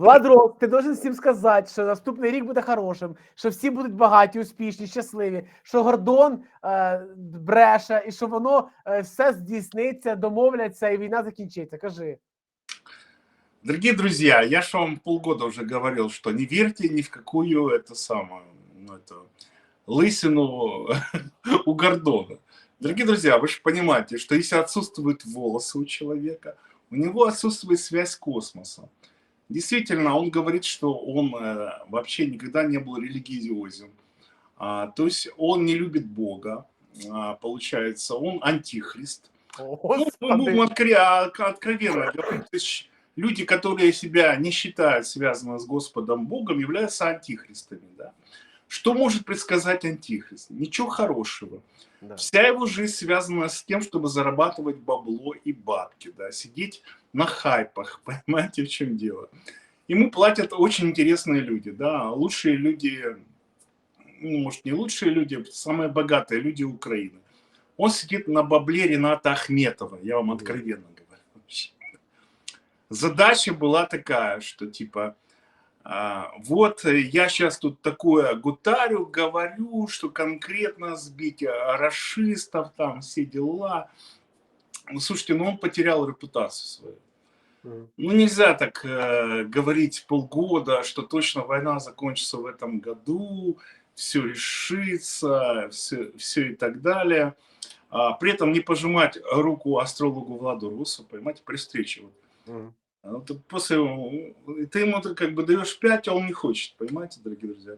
Влад Рок, ти должен всім сказати, що наступний рік буде хорошим, що всі будуть багаті, успішні, щасливі, що Гордон е, бреше, і що воно е, все здійсниться, домовляться, і війна закінчиться. Кажи. Дорогие друзья, я же вам полгода уже говорил, что не верьте ни в какую это самую, ну, это, лысину у Гордона. Дорогие друзья, вы же понимаете, что если отсутствуют волосы у человека, у него отсутствует связь с космосом. Действительно, он говорит, что он э, вообще никогда не был религиозен. А, то есть он не любит Бога, а, получается, он антихрист. О, Ну, мы будем откровенно говорить. То есть люди, которые себя не считают связанными с Господом Богом, являются антихристами. Да? Что может предсказать антихрист? Ничего хорошего. Да. Вся его жизнь связана с тем, чтобы зарабатывать бабло и бабки, да, сидеть на хайпах, понимаете, в чем дело. Ему платят очень интересные люди, да, лучшие люди, ну, может, не лучшие люди, а самые богатые люди Украины. Он сидит на бабле Рената Ахметова, я вам откровенно говорю. Задача была такая, что типа, вот э, я сейчас тут такое гутарю, говорю, что конкретно сбить а, расистов, там все дела. Ну, слушайте, ну он потерял репутацию свою. Ну, нельзя так э, говорить полгода, что точно война закончится в этом году, все решится, все, все и так далее. А, при этом не пожимать руку астрологу Владу Русу, понимаете, при встрече. Вот. Мгм. А вот после, э, ты ему как бы даешь 5, а он не хочет, понимаете, дорогие друзья.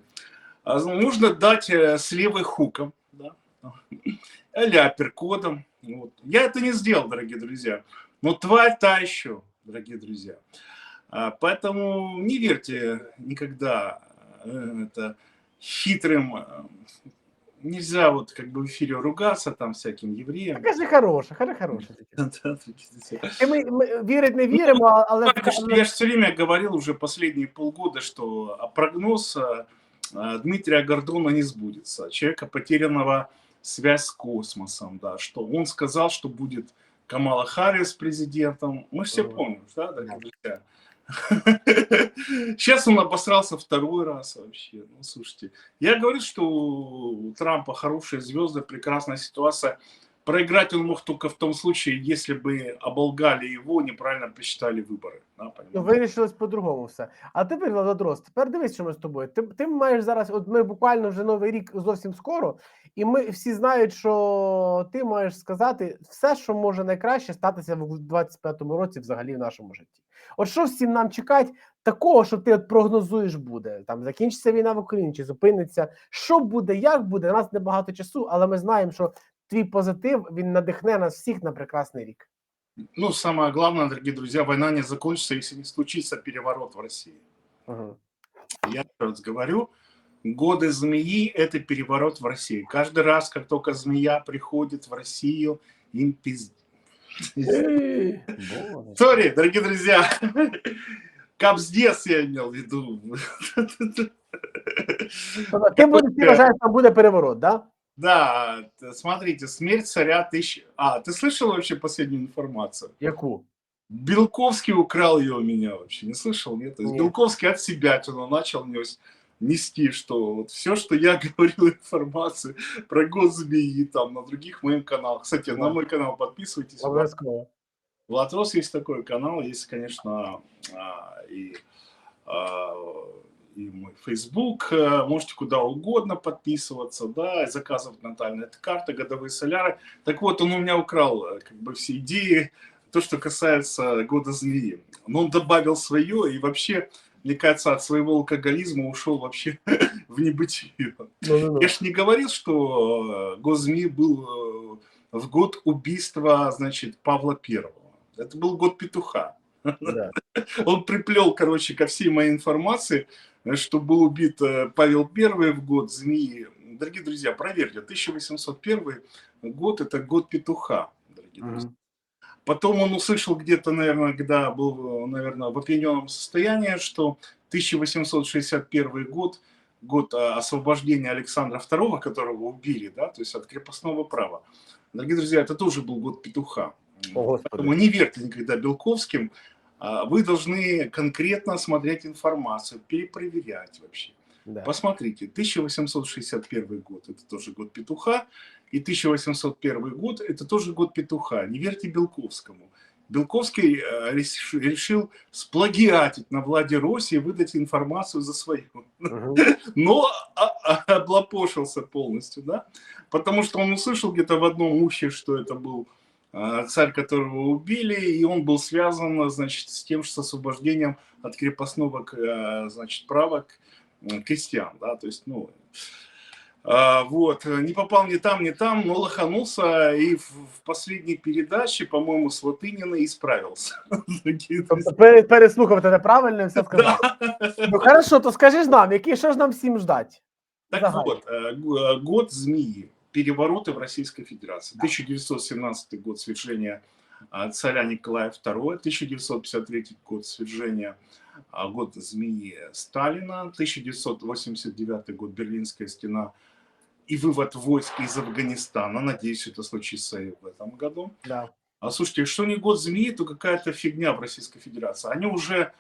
А, ну, нужно дать э, с левой хуком, да, или апперкодом. Вот. Я это не сделал, дорогие друзья. Но тварь та еще, дорогие друзья. А, Поэтому не верьте никогда э, это хитрым э, Нельзя вот как бы в эфире ругаться там всяким Та евреям. Кажи хороше, кажи хороше. таке. Да, дорогие друзья. І ми, ми вірить не віримо, а- але Так что я же все время говорил уже последние полгода, что а, прогноз а, а, Дмитрия Гордона не сбудется. Человека, потерянного связь с космосом, да, что он сказал, что будет Камала Харрис президентом. Мы же все Мгм. помним, да, дорогие друзья? Сейчас он обосрался второй раз вообще. Ну, слушайте, я говорю, что у Трампа хорошие звезды, прекрасная ситуация. Проиграть он мог только в том случае, если бы оболгали его, неправильно посчитали выборы. Да, Ну, понимаете? вирішилось по-другому все. А тепер, Владодрос, тепер дивись, що ми з тобою. Ти, ти маєш зараз, от ми буквально вже новий рік зовсім скоро, і ми всі знають, що ти маєш сказати все, що може найкраще статися в 25-му році взагалі в нашому житті. От що всім нам чекати, такого, що ти от прогнозуєш буде. Там закінчиться війна в Україні чи зупиниться. Що буде, як буде? У нас небагато часу, але ми знаємо, що твій позитив він надихне нас всіх на прекрасний рік. Ну, самое главное, дорогие друзья, война не закончится, если не случится переворот в России. Угу. Я еще раз говорю, годы змеи – это переворот в России. Каждый раз, как только змея приходит в Россию, им пиздец. Сори, дорогие друзья, капздец я имел в виду. Ти будеш ти вважаєш, там буде переворот, да? Да, смотрите, смерть царя тысяч... А, ты слышал вообще последнюю информацию? Яку? Белковский украл ее у меня вообще, не слышал? Нет? Нет. Белковский от себя он начал нес- нести, что вот все, что я говорил информацию про год змеи там на других моих каналах. Кстати, на Да. мой канал подписывайтесь. Влад- Обов'язково. Влатрос есть такой канал, есть, конечно, а, и, а, и мой Facebook, э, можете куда угодно подписываться, да, и заказывать натальные карты, годовые соляры. Так вот, он у меня украл э, как бы все идеи, то, что касается года змеи. Но он добавил свое и вообще, мне кажется, от своего алкоголизма ушел вообще в небытие. Я ж не говорил, что э, год змеи был э, в год убийства, значит, Павла Первого. Это был год петуха. Да. Он приплел, короче, ко всей моей информации, что был убит э, Павел Первый в год змеи. Дорогие друзья, проверьте, 1801 год – это год петуха, дорогие друзья. Потом он услышал где-то, наверное, когда был, наверное, в опьяненном состоянии, что 1861 год, год а, освобождения Александра II, которого убили, да, то есть от крепостного права. Дорогие друзья, это тоже был год петуха. О, Господи. Поэтому не верьте никогда Белковским. а, вы должны конкретно смотреть информацию, перепроверять вообще. Да. Посмотрите, 1861 год – это тоже год петуха, и 1801 год – это тоже год петуха. Не верьте Белковскому. Белковский э, реш- решил сплагиатить на Владе России и выдать информацию за свою. Мгм. Но а- а- облапошился полностью, да? Потому что он услышал где-то в одном ухе, что это был а, царь, которого убили, и он был связан, значит, с тем, что с освобождением от крепостного, а, значит, права крестьян, да, то есть, ну, вот, э, не попал ни там, ни там, но лоханулся, и в, последней передаче, по-моему, с Латынина исправился. Переслухав тебе правильно все сказав. Ну хорошо, то скажи ж нам, який що ж нам всім ждать? Так вот, э, э, год змеи, перевороты в Российской Федерации. 1917 год свержения а, царя Николая II, 1953 год свержения а, год змеи Сталина, 1989 год Берлинская стена и вывод войск из Афганистана. Надеюсь, это случится и в этом году. Да. А слушайте, что не год змеи, то какая-то фигня в Российской Федерации. Они уже...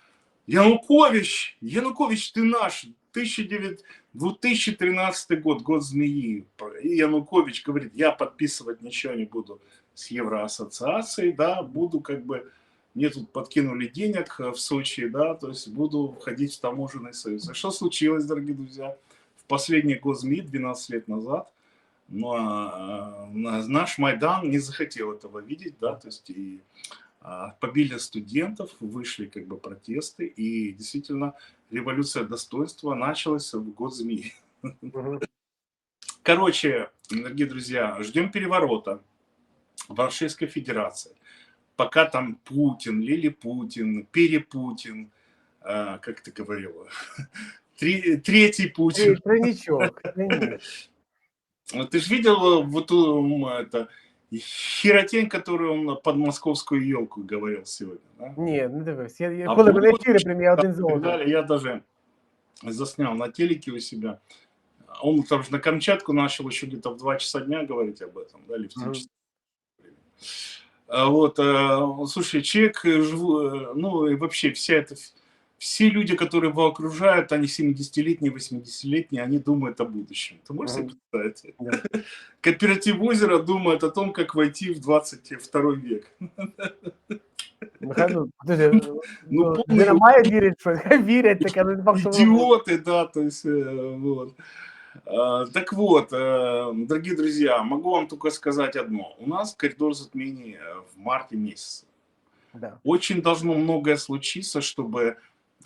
Янукович, Янукович, ты наш. 1900 2013 год, год змеи. И Янукович говорит, я подписывать ничего не буду с Евроассоциацией, да, буду как бы... Мне тут подкинули денег э, в Сочи, да, то есть буду входить в таможенный союз. А что случилось, дорогие друзья? В последний год змеи, 12 лет назад, но а, на- наш Майдан не захотел этого видеть, да, то есть и а, побили студентов, вышли как бы протесты, и действительно революция достоинства началась в год змеи. Короче, дорогие друзья, ждем переворота в Российской Федерации. Пока там Путин, Лили Путин, Перепутин, а, как ты говорила, Три- третий Путин. Три- Тройничок. Ну, Ты же видел э, вот ту, м, это, херотень, которую он под московскую елку говорил сегодня? Да? Ні, не дивись. Я, я, А коли вот- ефіри прям я один за одним. далее. Я даже заснял на телеке у себя. Он там же на Камчатку начал еще где-то в 2 часа дня говорить об этом, да, или в 3 Мгм. часа. А Вот, э, слушай, человек, э, э, ну и вообще вся эта, все люди, которые его окружают, они 70-летние, 80-летние, они думают о будущем. Ты можешь себе Мгм. представить? Да. Кооператив озера думает о том, как войти в 22 век. Нехай, ну, подожди, ну, повний- людина має вірити, що хай вірять, таке, ну, не факт, що воно буде. Идиоты, да, то есть, э, вот. А, Так вот, э, дорогие друзья, могу вам только сказать одно. У нас коридор затмений э, в марте месяце. Да. Очень должно многое случиться, чтобы а,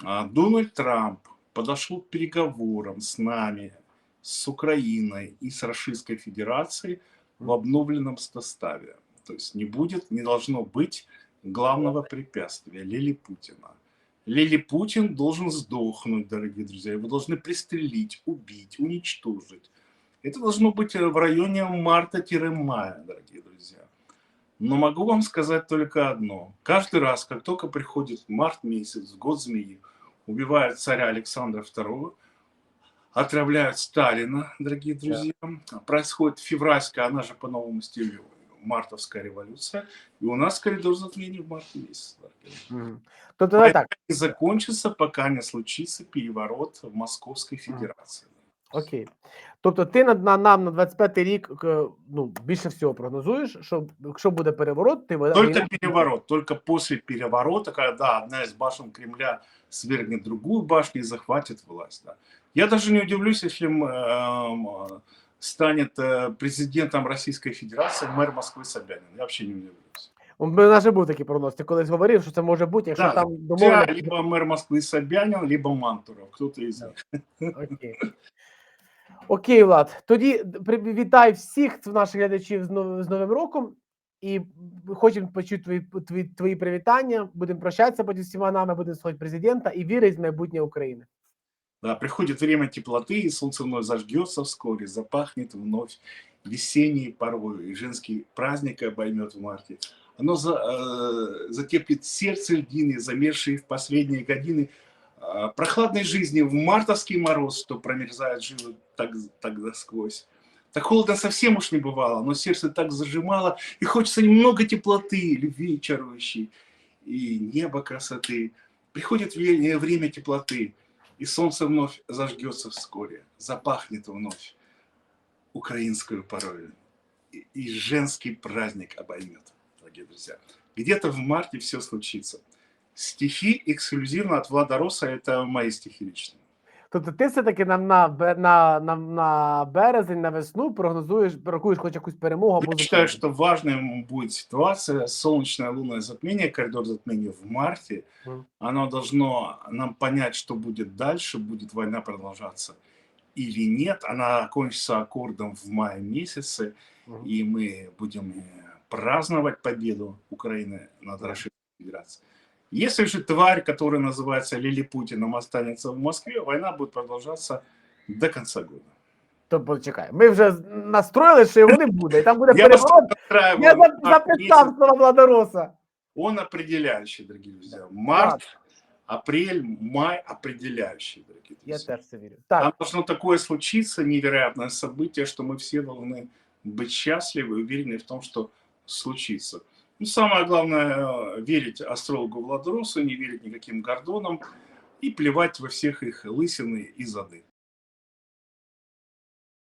Дональд Трамп подошел к переговорам с нами, с Украиной и с Российской Федерацией в обновленном составе. То есть не будет, не должно быть главного препятствия Лили Путина. Лили Путин должен сдохнуть, дорогие друзья. Его должны пристрелить, убить, уничтожить. Это должно быть в районе марта-мая, дорогие друзья. Но могу вам сказать только одно. Каждый раз, как только приходит март месяц, год змеи, убивают царя Александра II, отравляют Сталина, дорогие друзья. Происходит февральская, она же по новому стилю, мартовская революция. И у нас коридор затмений в марте месяце. Тобто давай так, И закончится, пока не случится переворот в Московской Федерации. окей. Тобто ти на, на нам на 25-й рік е, ну, більше всього прогнозуєш, що якщо буде переворот, ти Только війна- переворот, только после переворота, когда одна из башен Кремля свергнет другую башню и захватит власть. Да. Я даже не удивлюсь, если м, эм, э, станет э, президентом Российской Федерации мэр Москвы Собянин. Я вообще не удивлюсь. У мене вже був такий прогноз. Ти колись говорив, що це може бути, якщо Да, там Я, домовлено. либо мэр Москвы Собянин, либо Мантуров, кто-то из них. Окей. Окей, Влад. Тоді при- вітай всіх наших глядачів з, нов- з Новим роком. І хочемо почути твої, твої, твої привітання. Будемо прощатися потім з всіма нами, будемо слухати президента і вірити в майбутнє України. Да, приходит время теплоты, и солнце вновь зажгется вскоре, запахнет вновь весенней порой, и женский праздник обоймет в марте. Оно за, э, затеплит сердце льдины, замерзшие в последние годины э, прохладной жизни в мартовский мороз, что промерзает жилы так, так насквозь. Так холодно совсем уж не бывало, но сердце так зажимало, и хочется немного теплоты, любви чарующей. и небо красоты. Приходит время теплоты, и солнце вновь зажгется вскоре, запахнет вновь украинскую порою, и женский праздник обоймет, дорогие друзья. Где-то в марте все случится. Стихи эксклюзивно от Влада Роса, это мои стихи личные. Тобто ти все-таки на, на, бе- на, на, на березень, на весну прогнозуєш, рахуєш хоч якусь перемогу або Я считаю, зупинку. что важной будет ситуация, солнечное лунное затмение, коридор затмения в марте. Мгм. Оно должно нам понять, что будет дальше, будет война продолжаться или нет. Она окончится аккордом в мае месяце, Мгм. и мы будем э, праздновать победу Украины над Российской Федерацией. Если же тварь, которая называется Лилипутиным, останется в Москве, война будет продолжаться до конца года. Тобто, чекай, ми вже з- настроїли, що його не буде, і там буде Я вас переворот. настраиваю Я на за- март записав месяц. слова Владороса. Он определяющий, дорогие друзья. Март, апрель, май определяющий, дорогие Я друзья. теж це вірю. Там Так, должно такое случиться, невероятное событие, что мы все должны быть счастливы и уверены в том, что случится. Ну, самое главное, э, верить астрологу Владоросу, не верить никаким гордонам и плевать во всех их лысины и зады.